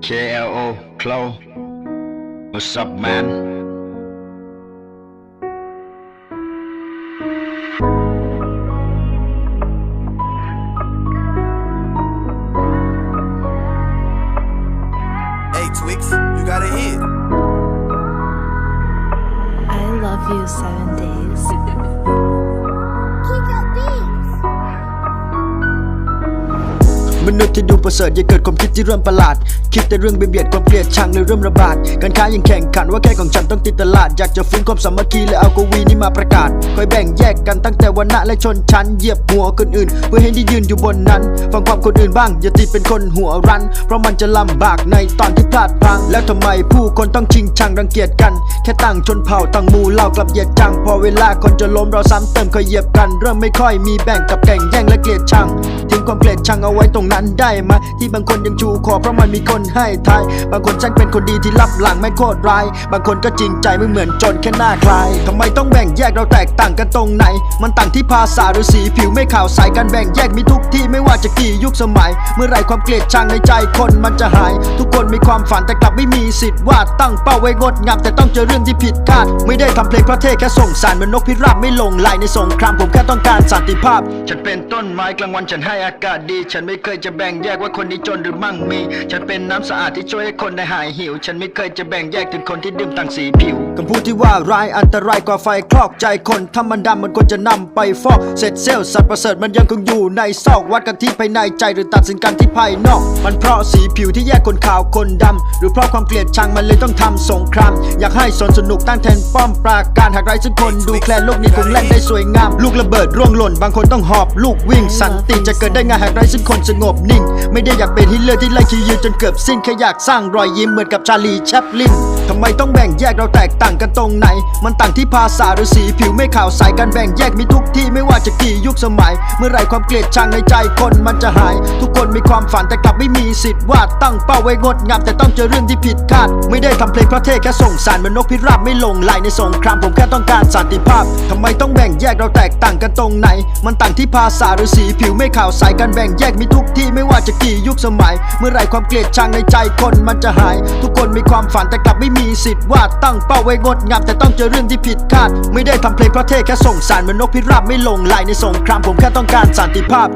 KLO, Clo. What's up, man? Hey Twix, you got a hit. I love you seven days. มนุษย์ที่ดูประเสริฐอย่าเกิดความคิดที่เริ่มประหลาด คิดแต่เรื่องเบียดความเกลียดชังเลยเริ่มระบาด การค้ายังแข่งขันว่าแค่ของฉันต้องติดตลาด อยากจะฟื้นความสามัคคีเลยเอากวีนี้มาประกาศ คอยแบ่งแยกกันตั้งแต่วันณะและชนชั้น เหยียบหัวคนอื่น เพื่อให้ได้ยืนอยู่บนนั้น ฟังความคนอื่นบ้าง อย่าติดเป็นคนหัวรั้นเพราะมันจะลำบากในตอนที่พลาดพลัง แล้วทำไมผู้คนต้องชิงชังรังเกียจกัน แค่ตั้งชนเผ่าตั้งหมู่เล่ากลับเหยียดจัง พอเวลาคนจะล้มเราซ้ำเติมคอยเหยียบกัน เริ่มไม่ค่อยมีแบ่งกับแก่งแย่งและเกลียดชัง ความเกลียดชังเอาไว้ตรงนั้นได้ไหมที่บางคนยังชูคอเพราะมันมีคนให้ทายบางคนฉันเป็นคนดีที่รับหลังไม่โคตรร้ายบางคนก็จริงใจไม่เหมือนจนแค่หน้าคลายทำไมต้องแบ่งแยกเราแตกต่างกันตรงไหน มันต่างที่ภาษาหรือสีผิวไม่ข่าวสายกันแบ่งแยกมีทุกที่ไม่ว่าจะกี่ยุคสมัย เมื่อไรความเกลียดชังในใจคนมันจะหาย ทุกคนมีความฝันแต่กลับไม่มีสิทธิ์วาดตั้งเป้าไว้งดงามแต่ต้องเจอเรื่องที่ผิดคาด ไม่ได้ทำเพลงพระเท่แค่ส่งสารเหมือนนกพิราบไม่ลงไหลในสงครามผมแค่ต้องการสันติภาพ ฉันเป็นต้นไม้กลางวันฉันให้อากาศดี ฉันไม่เคยจะแบ่งแยกว่าคนนี้จนหรือมั่งมี ฉันเป็นน้ำสะอาดที่ช่วยให้คนได้หายหิว ฉันไม่เคยจะแบ่งแยกถึงคนที่ดื่มต่างสีผิวคำพูดที่ว่าร้ายอันตรายกว่าไฟคลอกใจคนถ้ามันดำมันควรจะนำไปฟอกเสร็จเซลล์สัตว์ประเสริฐมันยังคงอยู่ในซอกวัดกันที่ภายในใจหรือตัดสินกันที่ภายนอก มันเพราะสีผิวที่แยกคนขาวคนดำหรือเพราะความเกลียดชังมันเลยต้องทำสงครามอยากให้สนสนุกตั้งแทนป้อมปราการหากไรสักคนดูแคลนโลกนี้คงเล่นได้สวยงาม ลูกระเบิดร่วงหล่น บางคนต้องหอบลูกวิ่งสันติจะเกิดได้งานหากไรสักคนสงบนิ่ง ไม่ได้อยากเป็นฮิตเลอร์ที่ไล่คิวยืนจนเกือบสิ้นแค่อยากสร้างรอยยิ้มเหมือนกับชาลีแชปลิน ทำไมต้องแบ่งแยกเราแตกต่างกันตรงไหน มันต่างที่ภาษาหรือสีผิวไม่ข่าวสายกันแบ่งแยกมีทุกที่ไม่ว่าจะกี่ยุคสมัย เมื่อไรความเกลียดชังในใจคนมันจะหาย ทุกคนมีความฝันแต่กลับไม่มีสิทธิ์วาดตั้งเป้าไว้งดงามแต่ต้องเจอเรื่องที่ผิดคาด ไม่ได้ทำเพลงพระเท่แค่ส่งสารเหมือนนกพิราบไม่ลงไหลในสงครามผมแค่ต้องการสันติภาพทำไมต้องแบ่งแยกเราแตกต่างกันตรงไหน มันต่างที่ภาษาหรือสีผิวไม่ข่าวสายกันแบ่งแยกมีทุกที่ไม่ว่าจะกี่ยุคสมัย เมื่อไรความเกลียดชังในใจคนมันจะหาย ทุกคนมีความฝันแต่กลับไม่มีีสิทธิ์ว่าตั้งเป้าไว้งดงามแต่ต้องเจอเรื่องที่ผิดคาด ไม่ได้ทำเพลงเพราะเท่แค่ส่งสารเหมือนนกพิราบไม่ลงลายในสงครามผมแค่ต้องการสันติภาพ